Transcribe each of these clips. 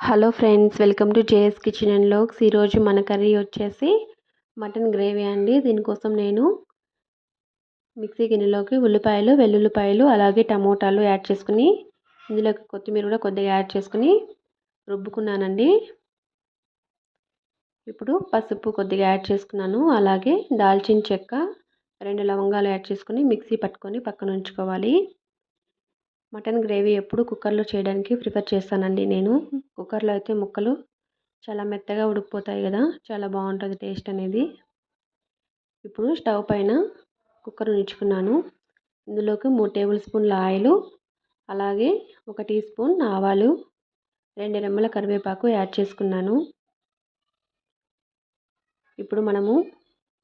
Hello friends welcome to JS kitchen and logs. ఈరోజు మన curry వచ్చేసి మటన్ గ్రేవీ అండి. దీనికోసం నేను మిక్సీ గిన్నెలోకి ఉల్లిపాయలు వెల్లుల్లిపాయలు అలాగే టమోటాలు యాడ్ చేసుకుని ఇందులోకి కొత్తిమీర కూడా కొద్దిగా యాడ్ చేసుకుని రుబ్బుకున్నానండి. ఇప్పుడు పసుపు కొద్దిగా యాడ్ చేసుకున్నాను. అలాగే దాల్చిన చెక్క రెండు లవంగాలు యాడ్ చేసుకుని మిక్సీ పట్టుకొని పక్కన ఉంచుకోవాలి. మటన్ గ్రేవీ ఎప్పుడు కుక్కర్లో చేయడానికి ప్రిఫర్ చేస్తానండి నేను. కుక్కర్లో అయితే ముక్కలు చాలా మెత్తగా ఉడికిపోతాయి కదా చాలా బాగుంటుంది టేస్ట్ అనేది. ఇప్పుడు స్టవ్ పైన కుక్కర్ ఉంచుకున్నాను. ఇందులోకి మూడు టేబుల్ స్పూన్ల ఆయిల్ అలాగే ఒక టీ స్పూన్ ఆవాలు రెండు రెమ్మల కరివేపాకు యాడ్ చేసుకున్నాను. ఇప్పుడు మనము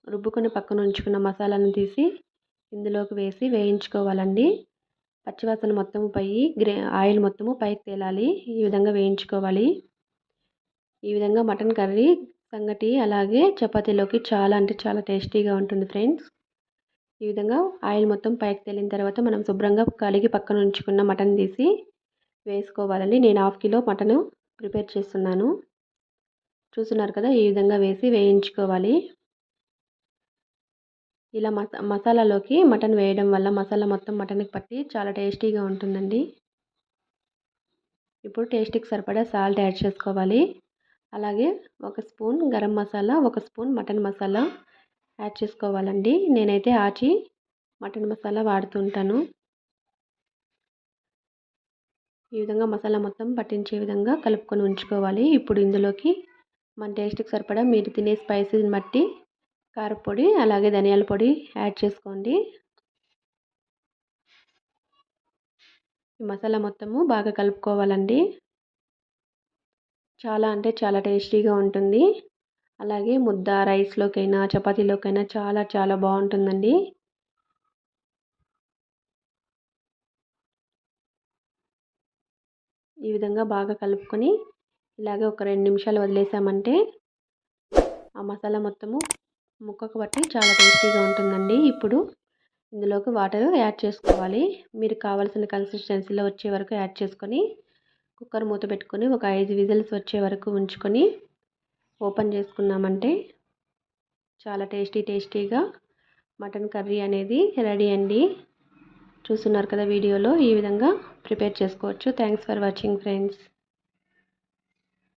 రుబ్బుకొని పక్కన ఉంచుకున్న మసాలాను తీసి ఇందులోకి వేసి వేయించుకోవాలండి. పచ్చివాసన మొత్తం పోయి గ్రే ఆయిల్ మొత్తము పైకి తేలాలి. ఈ విధంగా వేయించుకోవాలి. ఈ విధంగా మటన్ కర్రీ సంగటి అలాగే చపాతీలోకి చాలా అంటే చాలా టేస్టీగా ఉంటుంది ఫ్రెండ్స్. ఈ విధంగా ఆయిల్ మొత్తం పైకి తేలిన తర్వాత మనం శుభ్రంగా కలిగి పక్కన ఉంచుకున్న మటన్ తీసి వేసుకోవాలండి. నేను హాఫ్ కిలో మటన్ ప్రిపేర్ చేస్తున్నాను. చూస్తున్నారు కదా ఈ విధంగా వేసి వేయించుకోవాలి. ఇలా మసా మసాలాలోకి మటన్ వేయడం వల్ల మసాలా మొత్తం మటన్కి పట్టి చాలా టేస్టీగా ఉంటుందండి. ఇప్పుడు టేస్ట్కి సరిపడా సాల్ట్ యాడ్ చేసుకోవాలి. అలాగే ఒక స్పూన్ గరం మసాలా ఒక స్పూన్ మటన్ మసాలా యాడ్ చేసుకోవాలండి. నేనైతే ఆచి మటన్ మసాలా వాడుతుంటాను ఈ విధంగా మసాలా మొత్తం పట్టించే విధంగా కలుపుకొని ఉంచుకోవాలి. ఇప్పుడు ఇందులోకి మన టేస్ట్కి సరిపడా మీరు తినే స్పైసీని బట్టి కారపొడి అలాగే ధనియాల పొడి యాడ్ చేసుకోండి. ఈ మసాలా మొత్తము బాగా కలుపుకోవాలండి. చాలా అంటే చాలా టేస్టీగా ఉంటుంది. అలాగే ముద్ద రైస్లోకైనా చపాతీలోకైనా చాలా చాలా బాగుంటుందండి. ఈ విధంగా బాగా కలుపుకొని ఇలాగే ఒక రెండు నిమిషాలు వదిలేసామంటే ఆ మసాలా మొత్తము ముక్కకు బట్టి చాలా టేస్టీగా ఉంటుందండి. ఇప్పుడు ఇందులోకి వాటర్ యాడ్ చేసుకోవాలి. మీరు కావాల్సిన కన్సిస్టెన్సీలో వచ్చే వరకు యాడ్ చేసుకొని కుక్కర్ మూత పెట్టుకొని ఒక ఐదు విజిల్స్ వచ్చే వరకు ఉంచుకొని ఓపెన్ చేసుకున్నామంటే చాలా టేస్టీ టేస్టీగా మటన్ కర్రీ అనేది రెడీ అండి. చూస్తున్నారు కదా వీడియోలో ఈ విధంగా ప్రిపేర్ చేసుకోవచ్చు. Thanks for watching friends.